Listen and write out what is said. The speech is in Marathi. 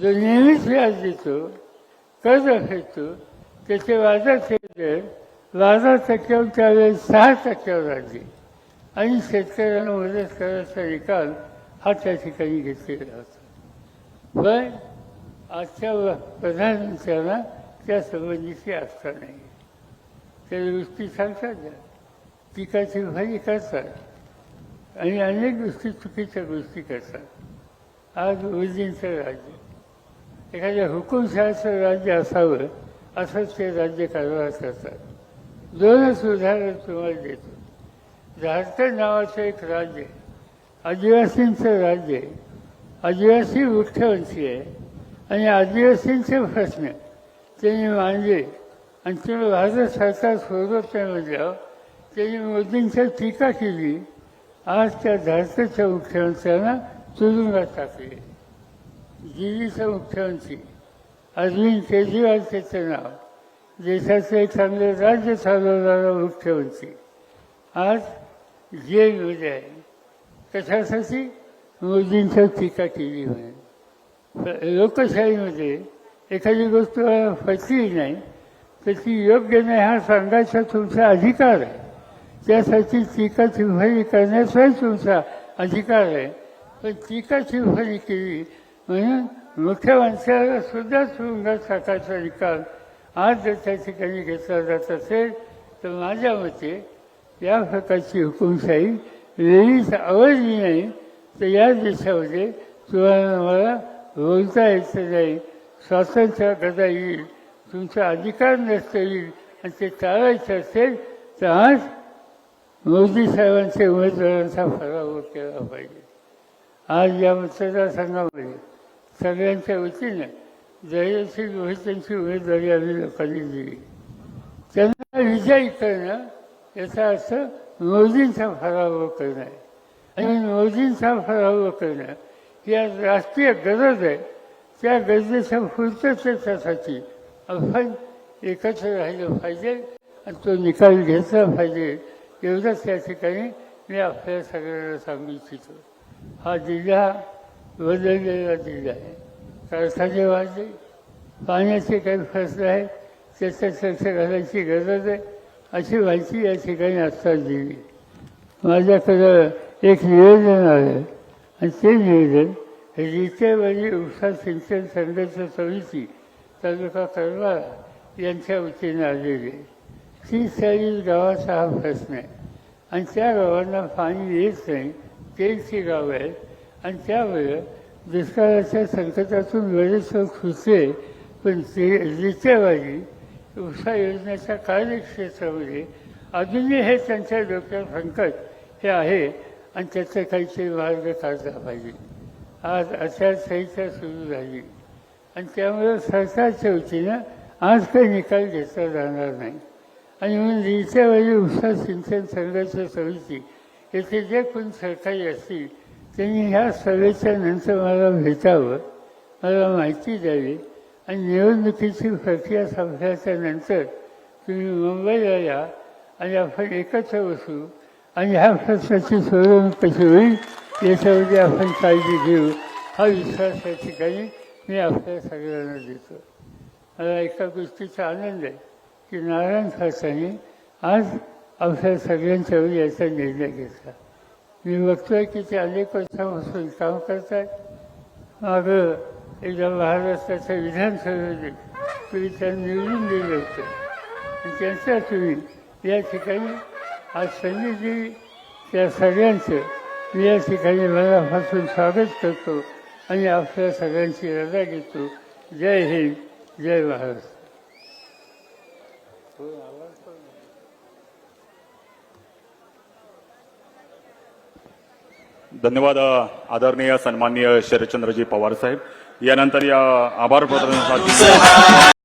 जो नेहमीच व्याज देतो कर्ज फेडतो त्याचे वाजाचे दर बारा टक्क्यावर त्यावेळेस सहा टक्क्यावर राहते. आणि शेतकऱ्यांना मदत करायचा निकाल हा त्या ठिकाणी घेतलेला होता. पण आजच्या प्रधानमंत्र्यांना त्या संबंधीची आस्था नाही. त्या गोष्टी सांगतात द्या पिकाची भाजी करतात आणि अनेक गोष्टी चुकीच्या गोष्टी करतात. आज मोदींचं राज्य. एखाद्या हुकुमशहाचं राज्य असावं असंच ते राज्य कारभार करतात. दोनच उदाहरण तुम्हाला देतो. झारखंड नावाचं एक राज्य आदिवासींचं राज्य आहे आदिवासी मुख्यमंत्री आहे आणि आदिवासींचे प्रश्न त्यांनी मांडले आणि ते भारत सरकार सोडत नाही म्हटल्यावर त्यांनी मोदींची टीका केली आज त्या झारखंडच्या मुख्यमंत्र्यांना तुरुंगात टाकले. दिल्लीचा मुख्यमंत्री अरविंद केजरीवाल त्याचं नाव. देशाचं एक चांगलं राज्य चालवणारा मुख्यमंत्री. आज जेलमध्ये आहे. कशासाठी मोदींच्या टीका केली म्हणे लोकशाहीमध्ये एखादी गोष्ट पटली नाही तर ती योग्य नाही हा सांगायचा तुमचा अधिकार आहे. त्यासाठी टीका चिंफणी करण्याचाही तुमचा अधिकार आहे. पण टीका चिंफणी केली म्हणून माणसाला सुद्धा तुरुंगात टाकायचा निकाल आज जर त्या ठिकाणी घेतला जात असेल तर माझ्या मते या प्रकारची हुकुमशाही वेळीच आवडली नाही तर या देशामध्ये तुम्हाला मला बोलता यायचं नाही. स्वातंत्र्य करता येईल? तुमचा अधिकार नष्ट येईल आणि ते टाळायचं असेल तर आज मोदी साहेबांच्या उमेदवारांचा पराभव केला पाहिजे. आज या मतदारसंघामध्ये सगळ्यांच्या वतीने जयश्री त्यांची उमेदवारी आम्ही लोकांनी दिली त्यांना विजयी करणं याचा अर्थ मोदींचा पराभव करणं. आहे आणि मोदींचा पराभव करणं ही आज राष्ट्रीय गरज आहे. त्या गरजेच्या पूर्ततेसाठी आपण एकत्र राहिलं पाहिजे आणि तो निकाल घेतला पाहिजे एवढंच त्या ठिकाणी मी आपल्या सगळ्यांना सांगू इच्छितो. हा जिल्हा बदललेला जिल्हा आहे कारखाने वाढले पाण्याचे काही फसलं आहे त्याचं चर्चा घालायची गरज आहे. अशी माहिती या ठिकाणी आत्ताच दिली माझ्याकडं एक निवेदन आलं आणि ते निवेदन रितेवाडी उपसा सिंचन संघाच्या समिती तालुका करमाळा यांच्या वतीने आलेले तीस चाळीस गावाचा हा प्रश्न आहे. आणि त्या गावांना पाणी येत नाही. तेलची गावं आहेत. आणि त्यामुळे दुष्काळाच्या संकटातून बरेच लोक पण ते रितेवाडी उषा योजनेच्या कार्यक्षेत्रामध्ये अजूनही हे त्यांच्या डोक्यात संकट हे आहे आणि त्याचं काहीतरी मार्ग काढला पाहिजे. आज आचारसंहिता सुरू झाली. आणि त्यामुळे सरकारच्या वतीनं आज काही निकाल घेतला जाणार नाही. आणि म्हणून रिचावाडी उषा सिंचन संघाच्या समिती येथे जे कोण सरकारी असतील त्यांनी ह्या सभेच्या नंतर मला भेटावं मला माहिती द्यावी आणि निवडणुकीची प्रक्रिया संपल्याच्या नंतर तुम्ही मुंबईला या आणि आपण एकत्र बसू आणि ह्या प्रश्नाची सोडवणूक कशी होईल याच्यामध्ये आपण काळजी घेऊ. हा विश्वास या ठिकाणी मी आपल्या सगळ्यांना देतो. मला एका गोष्टीचा आनंद आहे की नारायण खासांनी आज आपल्या सगळ्यांच्यावर याचा निर्णय घेतला. मी बघतोय की ते अनेक वर्षापासून काम करत आहेत मागं एकदा महाराष्ट्राच्या विधानसभेमध्ये तुम्ही त्यांना निवडून दिलं होतं. आणि त्यांच्या तुम्ही या ठिकाणी आज संधी त्या सगळ्यांचं मी या ठिकाणी मनापासून स्वागत करतो आणि आपल्या सगळ्यांची रजा घेतो. जय हिंद जय महाराष्ट्र धन्यवाद आदरणीय सन्माननीय शरदचंद्रजी पवार साहेब. यानंतर या आभार प्रदर्शनासाठी